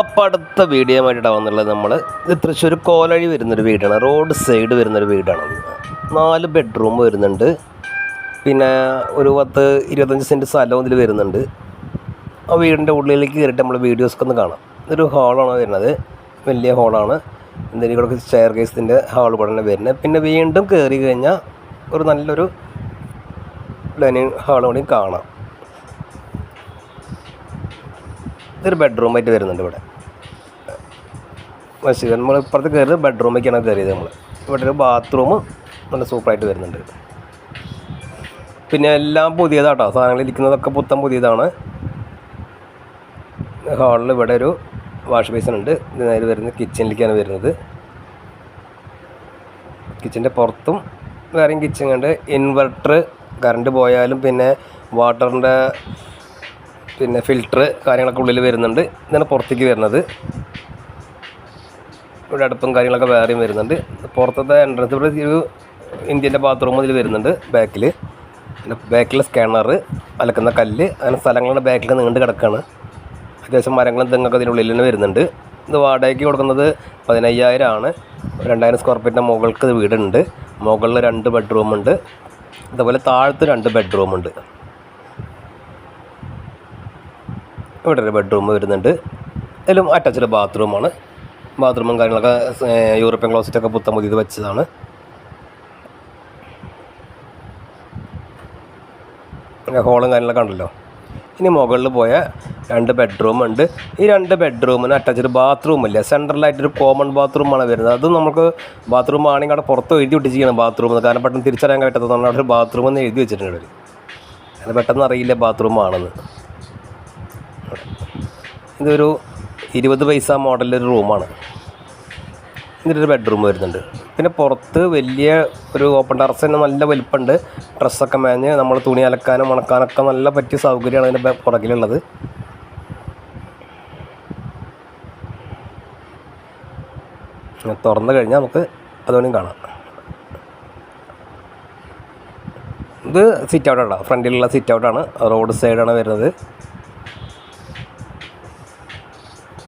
അപ്പം അടുത്ത വീഡിയോ വന്നുള്ളത് നമ്മൾ ഇത് തൃശ്ശൂർ കോലഴി വരുന്നൊരു വീടാണ്. റോഡ് സൈഡ് വരുന്നൊരു വീടാണ് നാല് ബെഡ്റൂം വരുന്നുണ്ട്. പിന്നെ ഒരു പത്ത് ഇരുപത്തഞ്ച് സെന്റ് സ്ഥലവും ഇതിൽ വരുന്നുണ്ട്. ആ വീടിന്റെ ഉള്ളിലേക്ക് കയറിയിട്ട് നമ്മൾ വീഡിയോസൊക്കെ ഒന്ന് കാണാം. ഇതൊരു ഹാളാണ് വരുന്നത്. വലിയ ഹാളാണ്. എന്തെങ്കിലും കൂടെ ചെയർ കേസിന്റെ ഹാൾ കൂടെ തന്നെ വരുന്നത്. പിന്നെ വീണ്ടും കയറി കഴിഞ്ഞാൽ ഒരു നല്ലൊരു ഡൈനിങ് ഹാൾ കൂടി കാണാം. ഇതൊരു ബെഡ്റൂമായിട്ട് വരുന്നുണ്ട് ഇവിടെ. മസ്ജിദ് നമ്മൾ ഇപ്പുറത്ത് കയറി ബെഡ്റൂമേക്കാണ് കയറിയത് നമ്മൾ ഇവിടെ ഒരു ബാത്റൂം നല്ല സൂപ്പറായിട്ട് വരുന്നുണ്ട്. പിന്നെ എല്ലാം പുതിയതാട്ടോ. സാധനങ്ങൾ ഇരിക്കുന്നതൊക്കെ പുത്തൻ പുതിയതാണ്. ഹാളിൽ ഇവിടെ ഒരു വാഷ് ബേസിൻ ഉണ്ട്. ഇത് നേരെ വരുന്നത് കിച്ചണിലേക്കാണ് വരുന്നത്. കിച്ചന്റെ പുറത്തും വേറെയും കിച്ചൺ ഉണ്ട്. ഇൻവെർട്ടർ കറണ്ട് പോയാലും പിന്നെ വാട്ടറിന്റെ പിന്നെ ഫിൽറ്റർ കാര്യങ്ങളൊക്കെ ഉള്ളിൽ വരുന്നുണ്ട്. ഇതാണ് പുറത്തേക്ക് വരുന്നത്. ഇവിടെ അടുപ്പും കാര്യങ്ങളൊക്കെ വേറെയും വരുന്നുണ്ട്. പുറത്തത്തെ എൻട്രൻസ് ഇവിടെ ഒരു ഇന്ത്യന്റെ ബാത്റൂം ഇതിൽ വരുന്നുണ്ട് ബാക്കിൽ പിന്നെ ബാക്കിലെ സ്കാനർ അലക്കുന്ന കല്ല് അങ്ങനെ സ്ഥലങ്ങളുടെ ബാക്കിൽ നീണ്ട് കിടക്കുകയാണ് അത്യാവശ്യം മരങ്ങളും തെങ്ങൊക്കെ ഇതിനുള്ളിൽ തന്നെ വരുന്നുണ്ട്. ഇത് വാടകയ്ക്ക് കൊടുക്കുന്നത് പതിനയ്യായിരം ആണ്. രണ്ടായിരം സ്ക്വയർ ഫീറ്റിന്റെ മുകൾക്ക് വീടുണ്ട്. മുകളിൽ രണ്ട് ബെഡ്റൂമുണ്ട് അതുപോലെ താഴത്ത് രണ്ട് ബെഡ്റൂം ഉണ്ട് ഇവിടെ ഒരു ബെഡ്റൂം വരുന്നുണ്ട്. ഇതിലും അറ്റാച്ച്ഡ് ബാത്റൂമാണ് ബാത്റൂമും കാര്യങ്ങളൊക്കെ യൂറോപ്യൻ ക്ലോസറ്റൊക്കെ പുത്തം പുതിയത് വെച്ചതാണ്. ഹോളും കാര്യങ്ങളൊക്കെ ഉണ്ടല്ലോ. ഇനി മുകളിൽ പോയ രണ്ട് ബെഡ്റൂം ഉണ്ട്. ഈ രണ്ട് ബെഡ്റൂമിന് അറ്റാച്ച്ഡ് ബാത്റൂം ഇല്ല. സെൻട്രലായിട്ടൊരു കോമൺ ബാത്റൂമാണ് വരുന്നത്. അത് നമുക്ക് ബാത്റൂം ആണെങ്കിൽ അവിടെ പുറത്ത് എഴുതി ഒട്ടിച്ചിരിക്കണം ബാത്റൂം എന്ന്. കാരണം പെട്ടെന്ന് തിരിച്ചറിയാൻ പറ്റാത്തതുകൊണ്ട് അവിടെ ഒരു ബാത്റൂം എന്ന് എഴുതി വെച്ചിട്ടുണ്ട് അവർ അത് പെട്ടെന്ന് അറിയില്ല ബാത്റൂം ആണെന്ന്. ഇതൊരു ഇരുപത് പൈസ മോഡലൊരു റൂമാണ് ഇതിന്റെ ഒരു ബെഡ്റൂം വരുന്നുണ്ട്. പിന്നെ പുറത്ത് വലിയ ഒരു ഓപ്പൺ ടെറസ് തന്നെ നല്ല വലിപ്പമുണ്ട്. ഡ്രസ്സൊക്കെ മേഞ്ഞ് നമ്മൾ തുണി അലക്കാനും ഉണക്കാനൊക്കെ നല്ല പറ്റിയ സൗകര്യമാണ് അതിന്റെ പുറകിലുള്ളത്. തുറന്നു കഴിഞ്ഞാൽ നമുക്ക് അതുകൊണ്ടും കാണാം. ഇത് സിറ്റ് ഔട്ടാണ് ഫ്രണ്ടിലുള്ള സിറ്റ് ഔട്ടാണ് റോഡ് സൈഡാണ് വരുന്നത്.